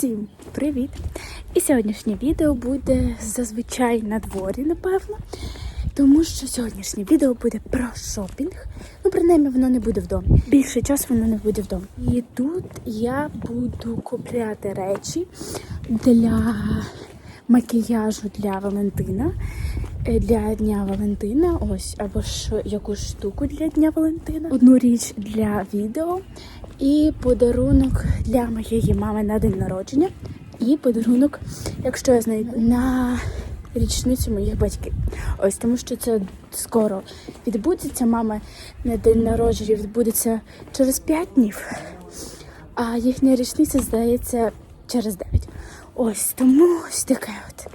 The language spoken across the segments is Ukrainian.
Всім привіт! І сьогоднішнє відео буде зазвичай на дворі, напевно. Тому що сьогоднішнє відео буде про шопінг. Ну, принаймні, воно не буде вдома. Більше часу воно не буде вдома. І тут я буду купляти речі для макіяжу для Валентина. е, Для Дня Валентина, ось, або ж якусь штуку для Дня Валентина, одну річ для відео і подарунок для моєї мами на день народження. І подарунок, якщо я знайду, на річницю моїх батьків. Ось тому що це скоро відбудеться. Мама на день народження відбудеться через 5 днів, а їхня річниця, здається, через 9. Ось тому ось таке от.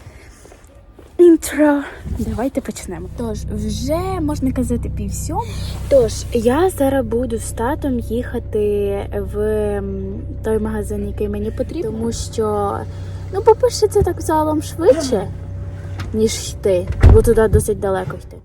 Інтро. Давайте почнемо. Тож, вже можна казати пів сьом. Тож, я зараз буду з татом їхати в той магазин, який мені потрібен, тому що, ну, по-перше, це так залом швидше, ніж йти, бо туди досить далеко йти.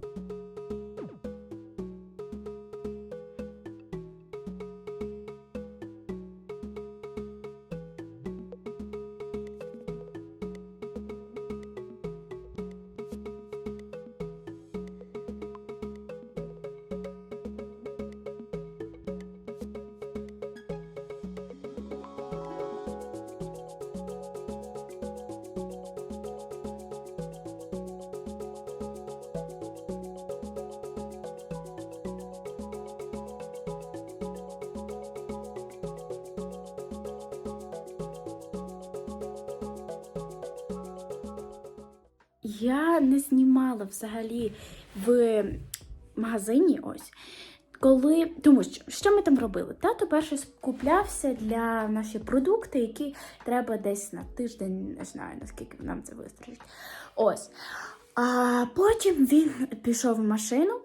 Я не знімала взагалі в магазині ось. Коли, тому що, що ми там робили? Тато перше скуплявся для наші продукти, які треба десь на тиждень, не знаю наскільки нам це вистачить. Ось. А потім він пішов в машину,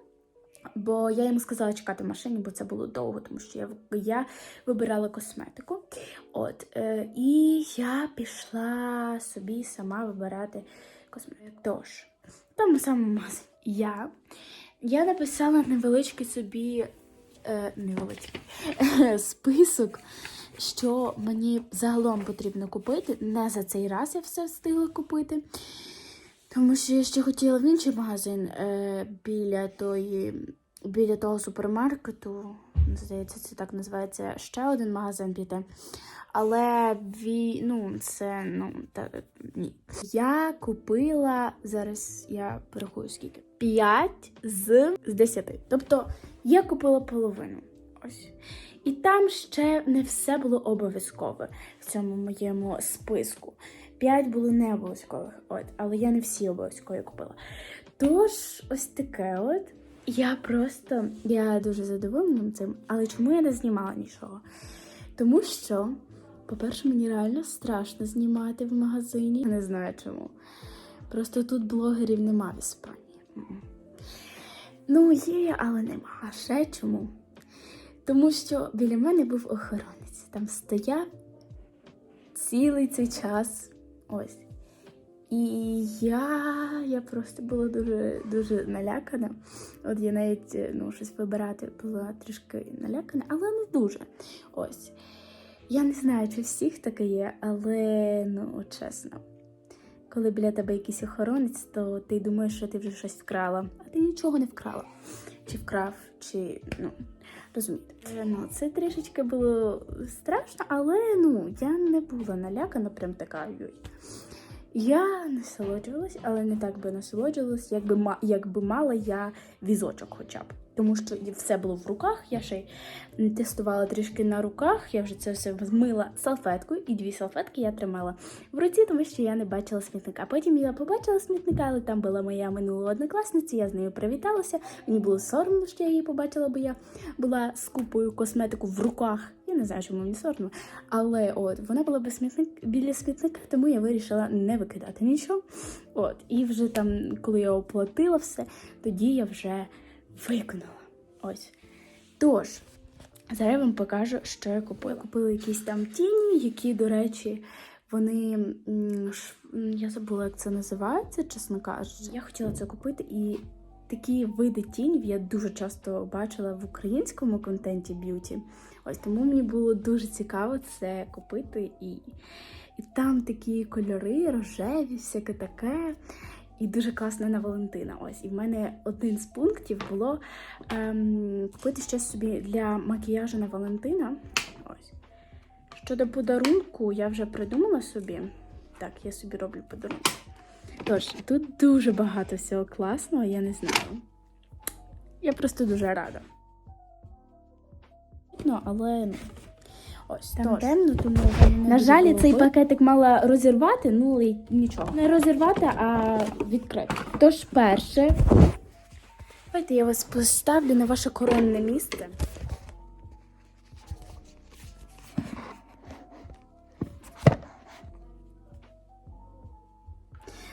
бо я йому сказала чекати в машині, бо це було довго, тому що я, я вибирала косметику. От, е, і я пішла собі сама вибирати косметику. Тож, тому самому магазині я, я написала невеличкий собі е, невеличкий список, що мені загалом потрібно купити. Не за цей раз я все встигла купити. Тому що я ще хотіла в інший магазин е, біля тої, біля того супермаркету. Здається, це так називається ще один магазин піти. Але ві, ну, це ну та, ні. Я купила зараз, я порахую скільки. 5 з, з 10. Тобто я купила половину. Ось. І там ще не все було обов'язкове в цьому моєму списку. П'ять було не обов'язкових, от, але я не всі обов'язкові купила. Тож, ось таке от. Я просто я дуже задоволена цим, але чому я не знімала нічого? Тому що, по-перше, мені реально страшно знімати в магазині. Я не знаю чому. Просто тут блогерів нема в Іспанії. Ну, є, але нема. А ще чому? Тому що біля мене був охоронець. Там стояв цілий цей час. Ось. І я, я просто була дуже дуже налякана. От я навіть ну, щось вибирати була трішки налякана, але не дуже. Ось. Я не знаю, чи всіх таке є, але ну, чесно, коли біля тебе якийсь охоронець, то ти думаєш, що ти вже щось вкрала, а ти нічого не вкрала. Чи вкрав, чи ну, розумієте. Е, Ну, це трішечки було страшно, але ну, я не була налякана, прям така. «Йой». Я насолоджувалась, але не так би насолоджувалась, якби якби мала я візочок хоча б. Тому що все було в руках, я ще й тестувала трішки на руках, я вже це все змила салфеткою, і дві салфетки я тримала в руці, тому що я не бачила смітника. Потім я побачила смітника, але там була моя минула однокласниця, я з нею привіталася. Мені було соромно, що я її побачила, бо я була з купою косметику в руках. Я не знаю, чому мені соромно. Але от вона була без смітник, біля смітника, тому я вирішила не викидати нічого. От, і вже там, коли я оплатила все, тоді я вже виконала. Ось. Тож, зараз я вам покажу, що я купила. Купила якісь там тіні, які, до речі, вони. Я забула, як це називається, чесно кажучи. Я хотіла це купити і. Такі види тінів я дуже часто бачила в українському контенті б'юті. Ось тому мені було дуже цікаво це купити і І там такі кольори, рожеві, всяке таке. І дуже класно на Валентина. Ось. І в мене один з пунктів було ем, купити щось собі для макіяжу на Валентина. Ось. Щодо подарунку, я вже придумала собі. Так, я собі роблю подарунок. Тож, тут дуже багато всього класного, я не знаю. Я просто дуже рада. Ну, але ну, ось Там тож. темно, тому На жаль, цей пакетик мала розірвати, ну але нічого. Не розірвати, а відкрити. Тож перше. Давайте я вас поставлю на ваше коронне місце.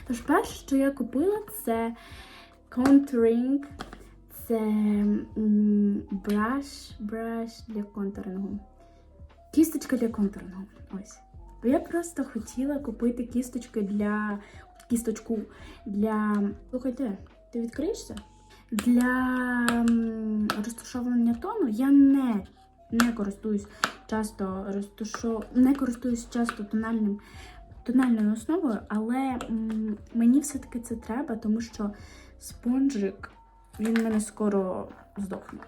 Тож перше, що я купила, це контуринг. Це м, браш, браш для контурного. Кісточка для контурного. Ось. Я просто хотіла купити кісточки для кісточку для. Слухайте, ти відкриєшся? Для розташовування тону я не, не користуюсь часто розташо... не користуюсь часто тональним тональною основою, але м, мені все-таки це треба, тому що спонжик він мене скоро здохне.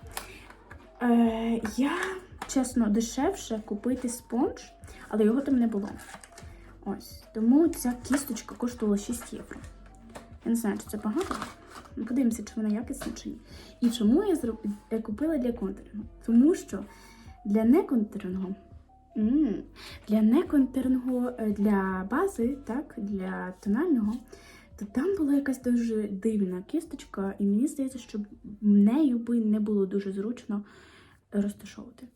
Е, я, чесно, дешевше купити спонж, але його там не було. Ось. Тому ця кісточка коштувала 6 євро. Я не знаю, чи це багато. Ну, Подивимося, чи вона якісна чи ні. І чому я зроб... купила для контурингу? Тому що для неконтурингу, для неконтурингу, е, для бази, так, для тонального, то там була якась дуже дивна кісточка, і мені здається, що нею би не було дуже зручно розташовувати.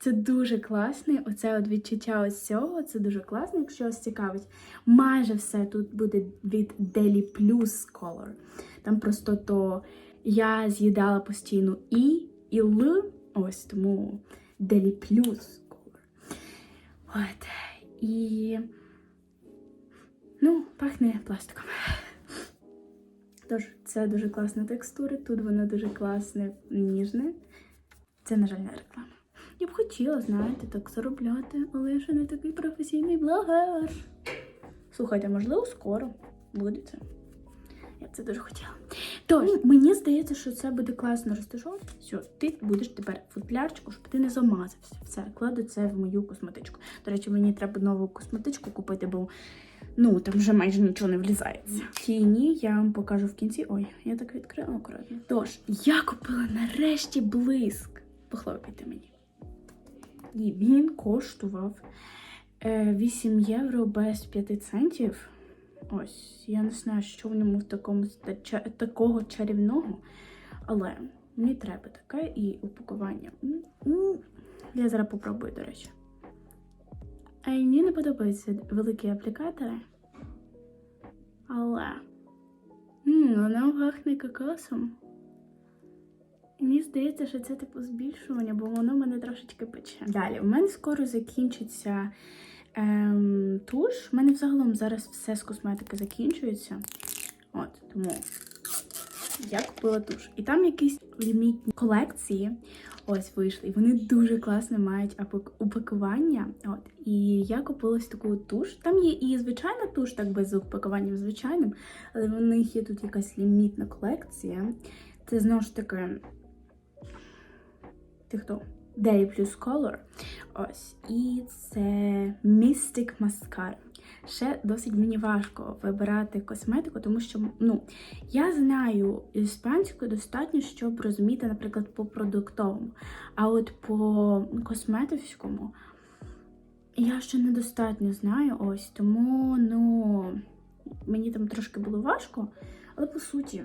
Це дуже класний, оце от відчуття ось цього, це дуже класно, якщо вас цікавить. Майже все тут буде від Deli Plus Color. Там просто то я з'їдала постійно І і Л, ось тому Deli Plus Color. От. І ну, пахне пластиком. Тож, це дуже класна текстура, тут воно дуже класне, ніжне. Це, на жаль, не реклама. Я б хотіла, знаєте, так заробляти, але я ще не такий професійний блогер. Слухайте, можливо, скоро буде це. Я це дуже хотіла. Тож, мені здається, що це буде класно розташовувати. Все, ти будеш тепер футлярчику, щоб ти не замазався. Все, кладу це в мою косметичку. До речі, мені треба нову косметичку купити, бо ну там вже майже нічого не влізається. Тіні я вам покажу в кінці. Ой, я так відкрила акуратно. Тож, я купила нарешті блиск. Похлопайте мені. Він коштував е, 8 євро без 5 центів. Ось, я не знаю, що в ньому в такому такого чарівного, але мені треба таке і упакування. М, м. Я зараз попробую, до речі. А мені не подобаються великі аплікатори. Але м, воно пахне кокосом. Мені здається, що це типу збільшування, бо воно мене трошечки пече. Далі, у мене скоро закінчиться ем, туш. У мене взагалом зараз все з косметики закінчується. От, тому я купила туш. І там якісь лімітні колекції ось вийшли. І вони дуже класно мають упакування. От. І я купила таку туш. Там є і звичайна туш, так без упакування звичайним, але в них є тут якась лімітна колекція. Це знову ж таки. Ти хто? Day Plus Color. Ось. І це Mystic Mascara. Ще досить мені важко вибирати косметику, тому що ну, я знаю іспанську достатньо, щоб розуміти, наприклад, по продуктовому. А от по косметичному я ще недостатньо знаю. Ось тому ну, мені там трошки було важко, але по суті,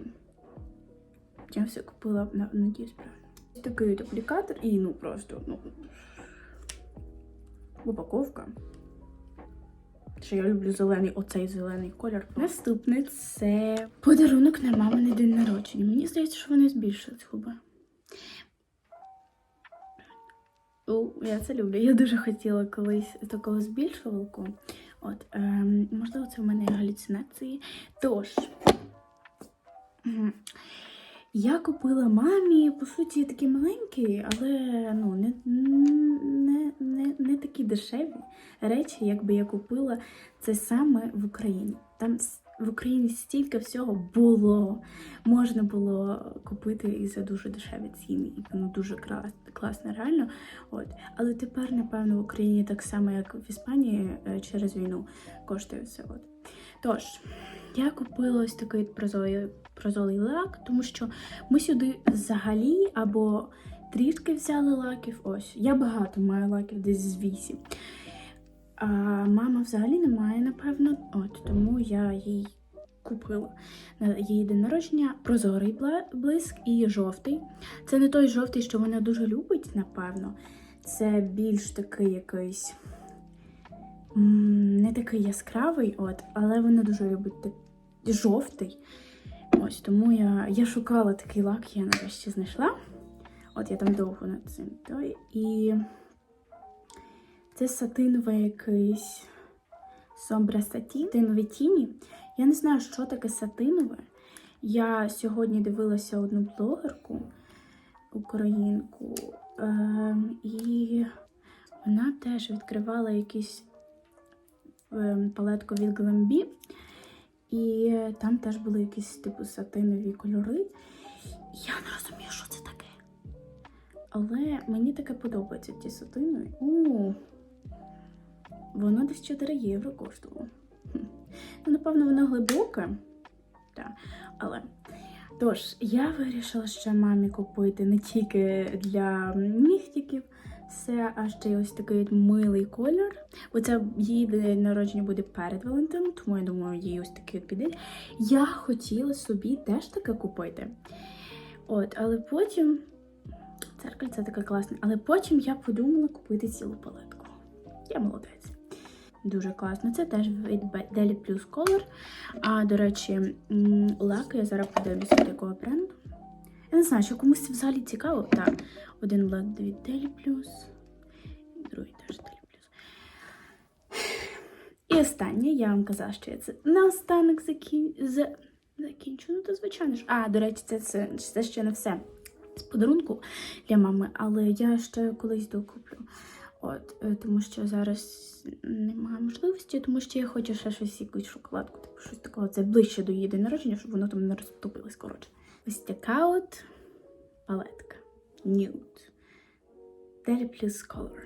я все купила на надіюсь правильно. Такий аплікатор і ну просто ну, упаковка. Що я люблю зелений, оцей зелений колір. Наступне це подарунок на маминий день народження. Мені здається, що вони збільшують губи. О, я це люблю. Я дуже хотіла колись таку збільшувалку. От, ем, можливо, це в мене галюцинації. Тож. Я купила мамі, по суті, такі маленькі, але ну, не, не, не, не такі дешеві речі, якби я купила це саме в Україні. Там в Україні стільки всього було. Можна було купити і за дуже дешеві ціни, і воно дуже класно, реально. От. Але тепер, напевно, в Україні так само, як в Іспанії, е, через війну коштує все. От. Тож, я купила ось такий прозорий, прозорий лак, тому що ми сюди взагалі або трішки взяли лаків. Ось. Я багато маю лаків, десь з 8. А мама взагалі не має, напевно. От тому я їй купила на її день народження прозорий блиск і жовтий. Це не той жовтий, що вона дуже любить, напевно. Це більш такий якийсь. Не такий яскравий, от, але вона дуже любить жовтий. Ось тому я, я шукала такий лак, я нарешті знайшла. От я там довго над цим. І це сатиновий якийсь сомбра сатін, сатинові тіні. Я не знаю, що таке сатинове. Я сьогодні дивилася одну блогерку, українку, ем, і вона теж відкривала якийсь ем, палетку від Glambi. І там теж були якісь типу сатинові кольори. Я не розумію, що це таке. Але мені таке подобається ті сатини. Воно десь 4 євро коштувало. Ну, напевно, воно глибоке. Так. Але. Тож, я вирішила ще мамі купити не тільки для нігтиків все, а ще й ось такий от милий колір. Це її день народження буде перед Валентином, тому я думаю, їй ось такий от піде. Я хотіла собі теж таке купити. От, але потім. Церкальце таке класне. Але потім я подумала купити цілу палетку. Я молодець. Дуже класно. Це теж від Deli Plus Color. А, до речі, лак я зараз подивлюся від якого бренду. Я не знаю, що комусь взагалі цікаво. Так, один лак від Deli Plus, другий теж Deli Plus. І останнє, я вам казала, що я це наостанок закін... за... закінчу. Ну, то звичайно ж. А, до речі, це, це, це ще не все з подарунку для мами, але я ще колись докуплю. От, е, тому що зараз немає можливості, тому що я хочу ще щось якусь шоколадку, типу щось такого. Це ближче до її день народження, щоб воно там не розтопилось. Коротше. Ось така от палетка. Nude. Deli Plus Color.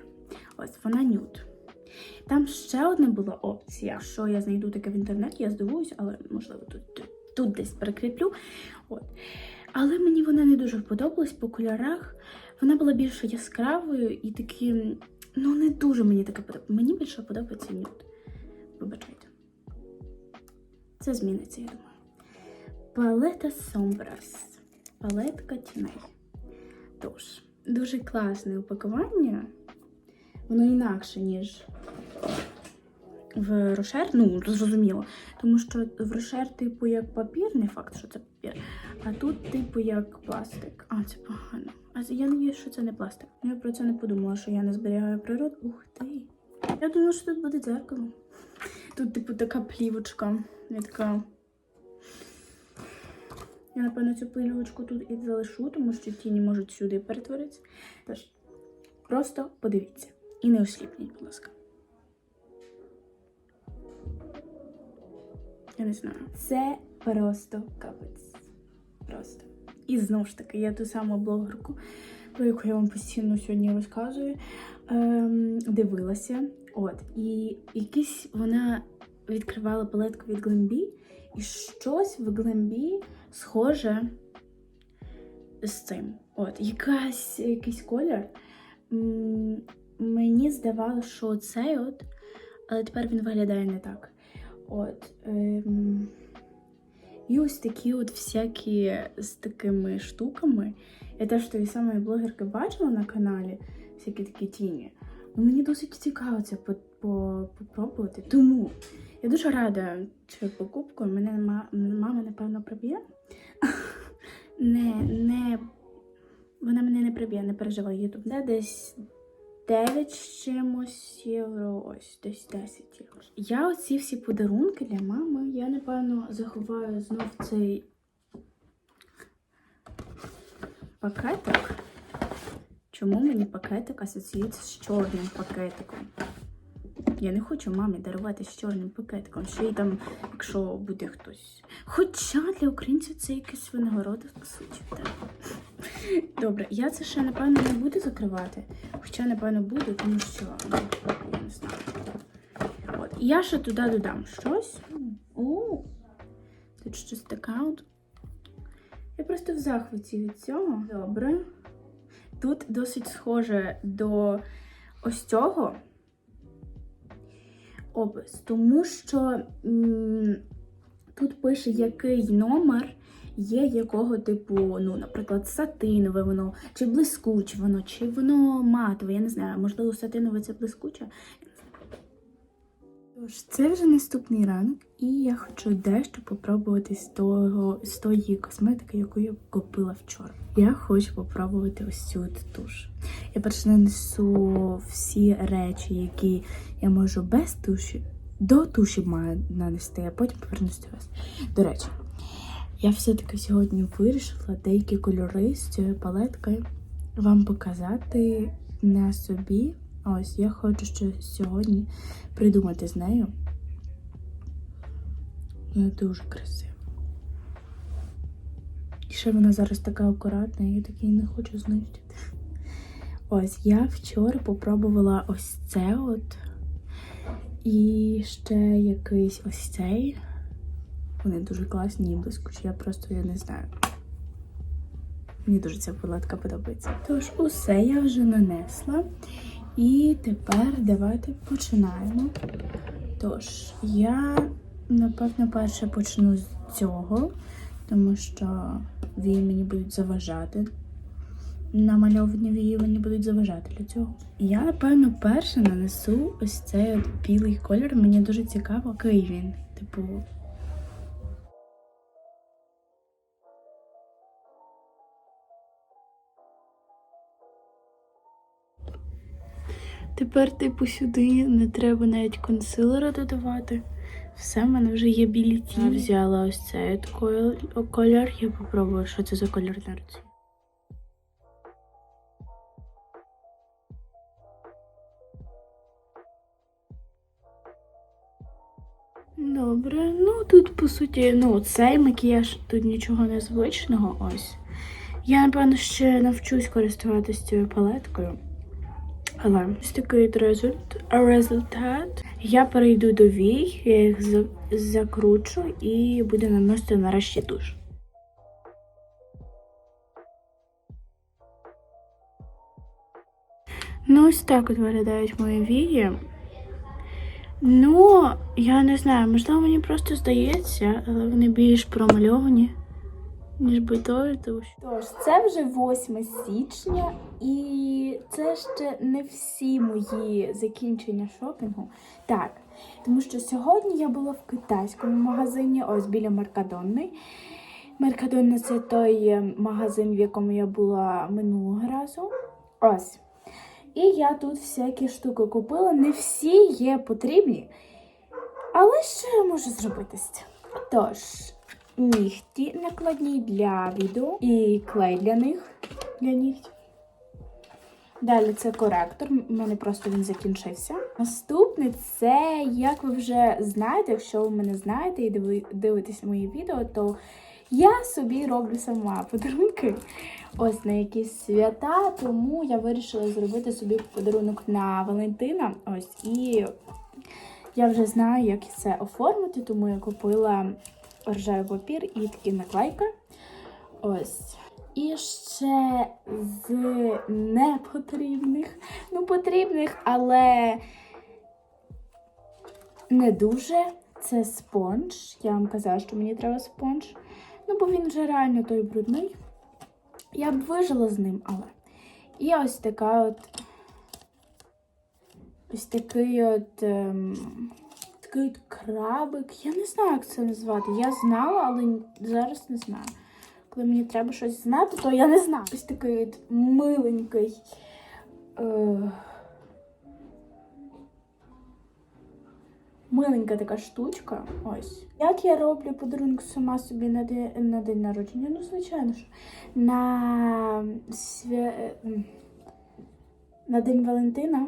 Ось вона nude. Там ще одна була опція. Що я знайду таке в інтернеті, я здивуюсь, але можливо тут, тут, тут десь перекріплю. От. Але мені вона не дуже подобалась по кольорах. Вона була більш яскравою і такі. Ну, не дуже мені таке подобається. Мені більше подобається нюд. Вибачайте. Це зміниться, я думаю. Палета Sombras. Палетка тіней. Тож, дуже класне упакування. Воно інакше, ніж в Рошер. Ну, зрозуміло. Тому що в Рошер, типу, як папір, не факт, що це папір. А тут, типу, як пластик. А, це погано. А я надіюсь, що це не пластик. Я про це не подумала, що я не зберігаю природу. Ух ти. Я думала, що тут буде дзеркало. Тут, типу, така плівочка. Я така. Я, напевно, цю плівочку тут і залишу, тому що тіні можуть сюди перетворитися. Тож, просто подивіться. І не осліпніть, будь ласка. Я не знаю. Це просто капець. Просто. І знову ж таки, я ту саму блогерку, про яку я вам постійно сьогодні розказую, ем, дивилася. От, і якісь вона відкривала палетку від Glambi, і щось в Glambi схоже з цим. От, якась, якийсь колір. Мені здавалося, що цей от, але тепер він виглядає не так. От. Ем... І ось такі от всякі з такими штуками. Я теж тої самої блогерки бачила на каналі всякі такі тіні. Ну, мені досить цікаво це по- по- попробувати. Тому я дуже рада цією покупкою. Мене ма- мама, напевно, приб'є. Не, не, вона мене не приб'є, не переживай ютуб. Десь 9 з чимось євро, ось десь 10 євро. Я оці всі подарунки для мами, я напевно заховаю знов цей пакетик. Чому мені пакетик асоціюється з чорним пакетиком? Я не хочу мамі дарувати з чорним пакетиком, ще й там, якщо буде хтось. Хоча для українців це якась винагорода, по суті. Так. Добре, я це ще, напевно, не буду закривати. Хоча, напевно, буду, тому що ну, я не знаю. От. Я ще туди додам щось. О, тут щось таке. Я просто в захваті від цього. Добре. Тут досить схоже до ось цього опис, тому що м, тут пише, який номер є якого типу, ну, наприклад, сатинове воно, чи блискуче воно, чи воно матове, я не знаю, можливо, сатинове це блискуче. Тож, це вже наступний ранок, і я хочу дещо попробувати з того з тої косметики, яку я купила вчора. Я хочу попробувати ось цю туш. Я перше нанесу всі речі, які я можу без туші, до туші маю нанести, а потім повернусь до вас. До речі, я все-таки сьогодні вирішила деякі кольори з цією палеткою вам показати на собі. Ось я хочу ще сьогодні придумати з нею. Вона дуже красива. І ще вона зараз така акуратна, я так її не хочу знищити. Ось я вчора попробувала ось це от. І ще якийсь ось цей. Вони дуже класні і блискучі. Я просто я не знаю. Мені дуже ця палетка подобається. Тож, усе я вже нанесла. І тепер давайте починаємо. Тож, я, напевно, перше почну з цього, тому що вії мені будуть заважати. Намальовані вії мені будуть заважати для цього. Я, напевно, перше нанесу ось цей от білий колір. Мені дуже цікаво, який він. Типу, Тепер, типу, сюди не треба навіть консилера додавати. Все, в мене вже є білі тіні. Я взяла ось цей колір. Я попробую, що це за колір на руці. Добре, ну тут по суті, ну цей макіяж тут нічого незвичного. Ось. Я, напевно, ще навчусь користуватися цією палеткою. Але ось такий от результ, результат. Я перейду до вій, я їх за- закручу і буду наносити нарешті туш. Ну, ось так от виглядають мої вії. Ну, я не знаю, можливо, мені просто здається, але вони більш промальовані, ніж битові туш. Тож, це вже 8 січня, і це ще не всі мої закінчення шопінгу. Так, тому що сьогодні я була в китайському магазині, ось біля Меркадонни. Меркадонна це той е, магазин, в якому я була минулого разу. Ось. І я тут всякі штуки купила. Не всі є потрібні. Але що я можу зробити з? Тож, нігті накладні для відео і клей для них для нігтів. Далі це коректор. У мене просто він закінчився. Наступне це, як ви вже знаєте, якщо ви мене знаєте і диви- дивитесь мої відео, то я собі роблю сама подарунки. Ось на якісь свята, тому я вирішила зробити собі подарунок на Валентина. Ось і я вже знаю, як це оформити, тому я купила ржавий папір і такі наклейки. Ось. І ще з непотрібних, ну потрібних, але не дуже. Це спонж. Я вам казала, що мені треба спонж. Ну, бо він вже реально той брудний. Я б вижила з ним, але. І ось така от. Ось такий от. Ем, такий от крабик. Я не знаю, як це назвати. Я знала, але зараз не знаю. Коли мені треба щось знати, то я не знаю. Ось такий миленький. Е, миленька така штучка. Ось. Як я роблю подарунок сама собі на день, на день народження? Ну, звичайно ж, на, свя... на День Валентина,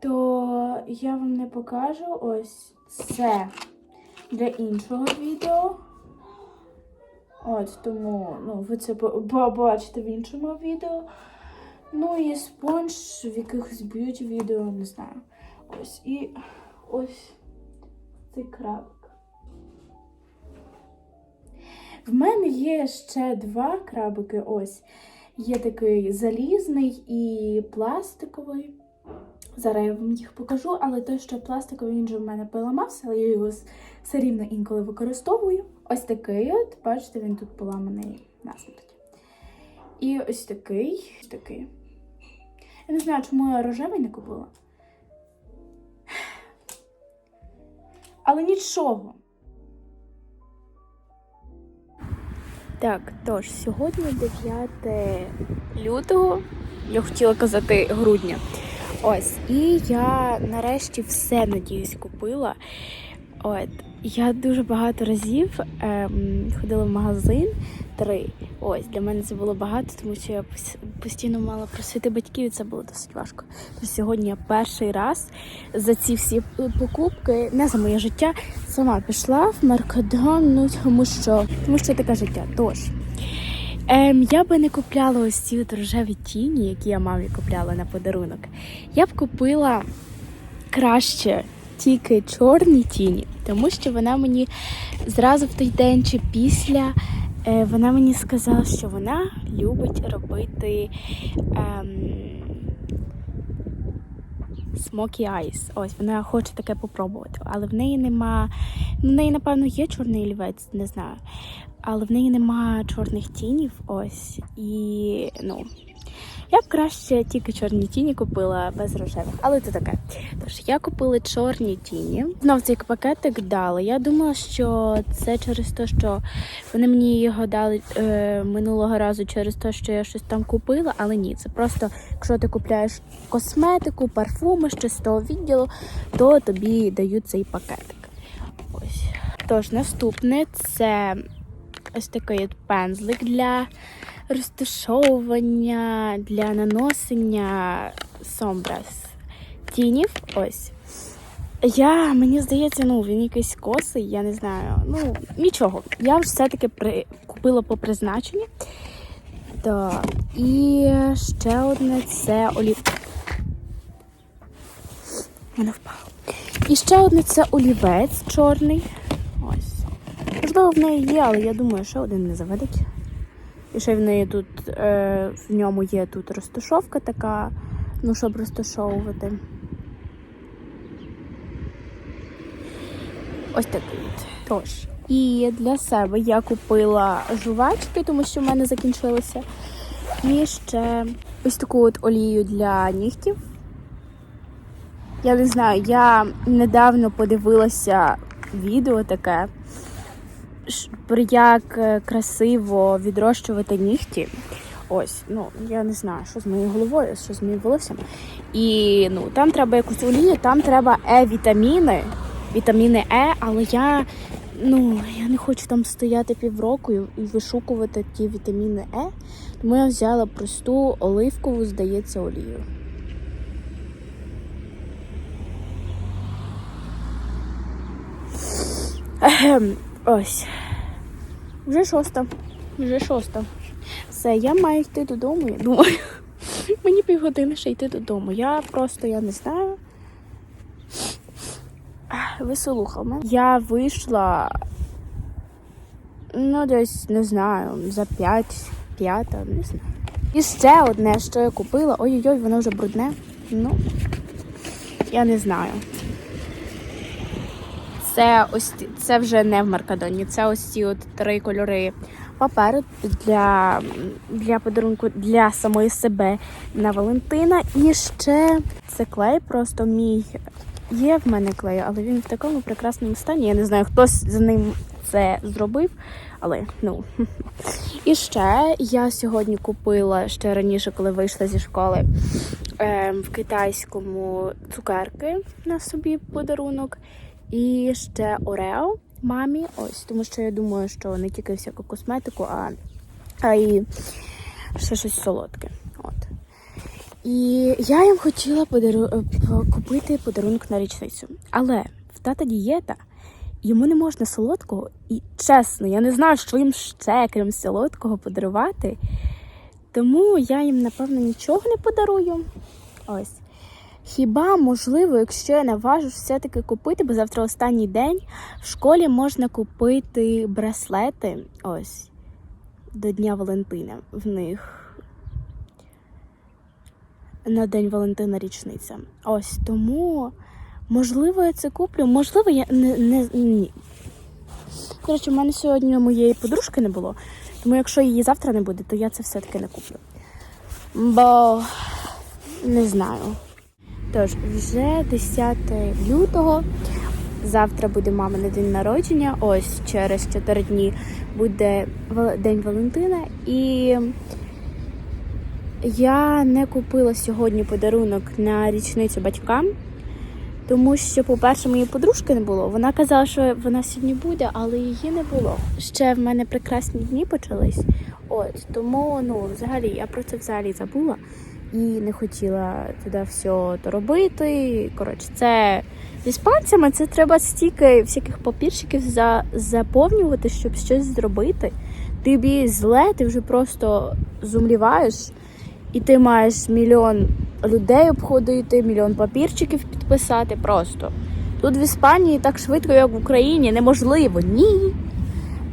то я вам не покажу ось це для іншого відео. От, тому ну, ви це по- побачите в іншому відео. Ну і спонж в якихось б'юті відео, не знаю. Ось і ось цей крабик. В мене є ще два крабики. Ось. Є такий залізний і пластиковий. Зараз я вам їх покажу, але той, що пластиковий, він же в мене поламався, але я його все рівно інколи використовую. Ось такий от, бачите, він тут поламаний насмерть. І ось такий, ось такий. Я не знаю, чому я рожевий не купила. Але нічого. Так, тож, сьогодні 9 лютого, я хотіла казати грудня. Ось, і я нарешті все, надіюсь, купила. От, я дуже багато разів ем, ходила в магазин три. Ось для мене це було багато, тому що я постійно мала просити батьків, і це було досить важко. Тож сьогодні я перший раз за ці всі покупки, не за моє життя, сама пішла в Меркадон, ну тому що, тому що таке життя. Тож. Ем, я би не купляла ось ці рожеві тіні, які я мамі купляла на подарунок. Я б купила краще тільки чорні тіні, тому що вона мені зразу в той день чи після е, вона мені сказала, що вона любить робити ем, smoky eyes. Ось вона хоче таке попробувати, але в неї нема. Ну, в неї, напевно, є чорний олівець, не знаю. Але в неї нема чорних тінів. Ось. І ну. Я б краще тільки чорні тіні купила без рожевих, але це таке. Тож я купила чорні тіні. Знов цей пакетик дали. Я думала, що це через те, що вони мені його дали е, минулого разу через те, що я щось там купила, але ні, це просто якщо ти купляєш косметику, парфуми ще з того відділу, то тобі дають цей пакетик. Ось. Тож наступне це ось такий пензлик для розташовування, для наносення сомбрас тінів. Ось. Я, мені здається, ну він якийсь косий, я не знаю. Ну, нічого. Я все-таки при... купила по призначенню. Так. І ще одне це олів. Мене впало. І ще одне це олівець чорний. Ось. Можливо, в неї є, але я думаю, що один не заведить. І ще в неї тут е, в ньому є тут розташовка така, ну, щоб розташовувати. Ось такий. от. Тож. І для себе я купила жувачки, тому що в мене закінчилися. І ще ось таку от олію для нігтів. Я не знаю, я недавно подивилася відео таке, як е, красиво відрощувати нігті. Ось, ну я не знаю, що з моєю головою, що з моїм волоссям. І ну там треба якусь олію, там треба Е-вітаміни, вітаміни Е, але я ну я не хочу там стояти півроку і вишукувати ті вітаміни Е. Тому я взяла просту оливкову, здається, олію. Ехем, Ось. Вже шоста. Вже шоста. Все, я маю йти додому, я думаю. Мені півгодини ще йти додому. Я просто я не знаю. Ви слухали. Я вийшла. Ну, десь не знаю, за 5, п'ята, не знаю. І ще одне, що я купила. Ой-ой-ой, воно вже брудне. Ну, я не знаю. Це ось це вже не в Маркадоні. Це ось ці от три кольори паперу для, для подарунку для самої себе на Валентина. І ще це клей, просто мій. Є в мене клей, але він в такому прекрасному стані. Я не знаю, хтось з ним це зробив, але ну. І ще я сьогодні купила ще раніше, коли вийшла зі школи ем, в китайському цукерки на собі подарунок. І ще Орео мамі. Ось, тому що я думаю, що не тільки всяку косметику, а, а і ще щось солодке. От. І я їм хотіла подару... е, купити подарунок на річницю. Але в тата дієта йому не можна солодкого, і чесно, я не знаю, що їм ще крім солодкого подарувати. Тому я їм, напевно, нічого не подарую. Ось. Хіба, можливо, якщо я наважусь все-таки купити, бо завтра останній день в школі можна купити браслети. Ось. До Дня Валентина. В них на День Валентина річниця. Ось тому, можливо, я це куплю. Можливо, я не, не ні. Коротше, в мене сьогодні моєї подружки не було. Тому якщо її завтра не буде, то я це все-таки не куплю. Бо не знаю. Тож, вже 10 лютого. Завтра буде мамине день народження. Ось через 4 дні буде День Валентина. І я не купила сьогодні подарунок на річницю батькам, тому що, по-перше, моєї подружки не було. Вона казала, що вона сьогодні буде, але її не було. Ще в мене прекрасні дні почались. От тому, ну, взагалі, я про це взагалі забула і не хотіла туди все то робити. Коротше, це з іспанцями це треба стільки всяких папірчиків за, заповнювати, щоб щось зробити. Тобі зле, ти вже просто зумліваєш, і ти маєш мільйон людей обходити, мільйон папірчиків підписати. Просто тут в Іспанії так швидко, як в Україні, неможливо. Ні.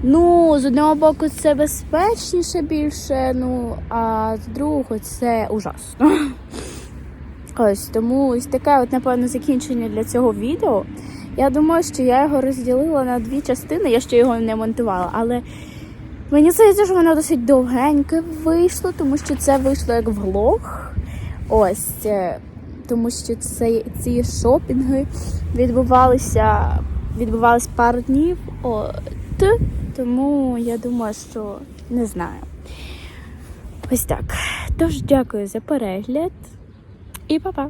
Ну, з одного боку, це безпечніше більше, ну а з другого це ужасно. Ось тому ось таке, от, напевно, закінчення для цього відео. Я думаю, що я його розділила на дві частини, я ще його не монтувала, але мені здається, що воно досить довгеньке вийшло, тому що це вийшло як влог. Ось. е, Тому що це, ці шопінги відбувалися, відбувались пару днів. От. Тому я думаю, що не знаю. Ось так. Тож дякую за перегляд і па-па!